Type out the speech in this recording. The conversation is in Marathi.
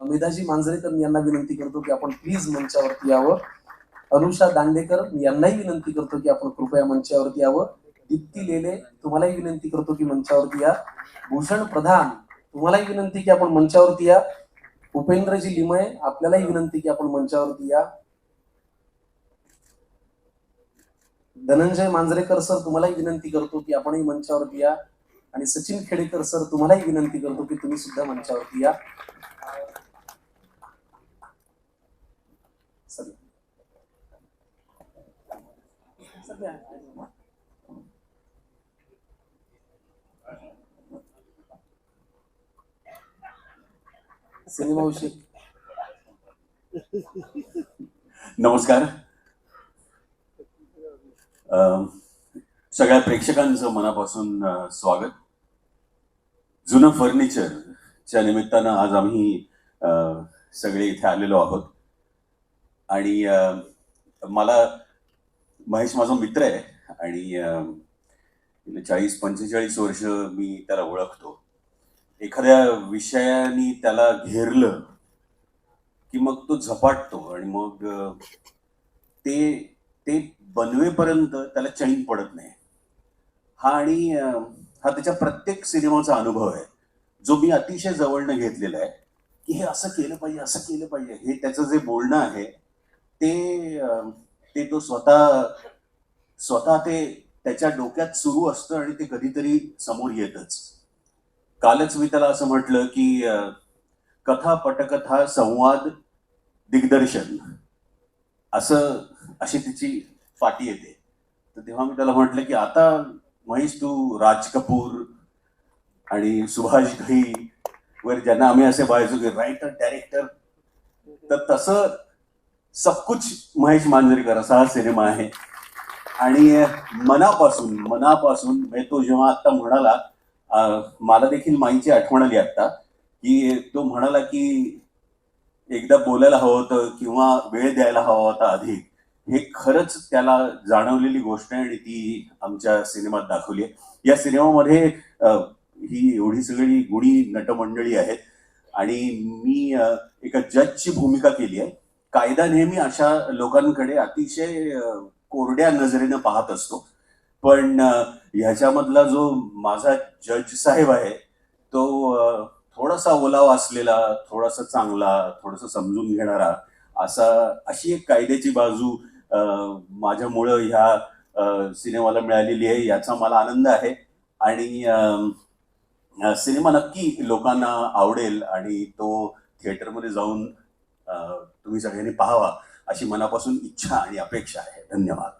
मेधाजी मांजरेकर यांना विनंती करतो की आपण प्लीज मंचावरती यावं. अनुषा दांडेकर यांनाही विनंती करतो की आपण कृपया मंचावरती यावं. दीप्ती लेले तुम्हालाही विनंती करतो की मंचावरती या. भूषण प्रधान तुम्हालाही विनंती की आपण मंचावरती या. उपेंद्रजी लिमये आपल्यालाही विनंती की आपण मंचावरती या. धनंजय मांजरेकर सर तुम्हालाही विनंती करतो की आपणही मंचावरती या. आणि सचिन खेडेकर सर तुम्हालाही विनंती करतो की तुम्ही सुद्धा मंचावरती या. सध्या नमस्कार अं, सगळ्या प्रेक्षकांचं मनापासून अं, स्वागत जुनं फर्निचरच्या निमित्तानं आज आम्ही अं, सगळे इथे आलेलो आहोत. आणि अं, मला महेश माझा मित्र आहे आणि चाळीस पंचेचाळीस वर्ष मी त्याला ओळखतो. एखाद्या विषयाने त्याला घेरलं की मग तो झपाटतो आणि मग ते ते बनवेपर्यंत त्याला चैन पडत नाही. हा आणि हा त्याच्या प्रत्येक सिनेमाचा अनुभव आहे. जो मी अतिशय जवळनं घेतलेला आहे की हे असं केलं पाहिजे असं केलं पाहिजे हे त्याचं जे बोलणं आहे ते ते तो स्वतः स्वतः ते त्याच्या डोक्यात सुरू असतं आणि ते कधीतरी समोर येतच. कालच मी त्याला असं म्हटलं की कथा पटकथा संवाद दिग्दर्शन असं अशी तिची पाठी येते. तर तेव्हा मी त्याला म्हटलं की आता महेश तू राज कपूर आणि सुभाष घई वगैरे ज्यांना आम्ही असे पाहायचो की रायटर डायरेक्टर तर तसं सबकुच महेश मांजरेकर असा हा सिनेमा आहे. आणि मनापासून मनापासून म्हणजे तो जेव्हा आता म्हणाला मला देखील माईची आठवण आली आता की तो म्हणाला की एकदा बोलायला हवं होतं किंवा वेळ द्यायला हवा होता अधिक हे खरंच त्याला जाणवलेली गोष्ट आहे आणि ती आमच्या सिनेमात दाखवली आहे. या सिनेमामध्ये ही एवढी सगळी गुणी नटमंडळी आहेत. आणि मी एका जजची भूमिका केली आहे. कायदा नेहमी अशा लोकांकडे अतिशय कोरड्या नजरेनं पाहत असतो. पण ह्याच्यामधला जो माझा जज साहेब आहे तो थोडासा ओलावा असलेला थोडासा चांगला थोडासा समजून घेणारा असा अशी एक कायद्याची बाजू माझ्यामुळं ह्या सिनेमाला मिळालेली आहे याचा मला आनंद आहे. आणि सिनेमा नक्की लोकांना आवडेल आणि तो थिएटरमध्ये जाऊन तुम्ही सगळ्यांनी पाहावा अशी मनापासून इच्छा आणि अपेक्षा आहे. धन्यवाद.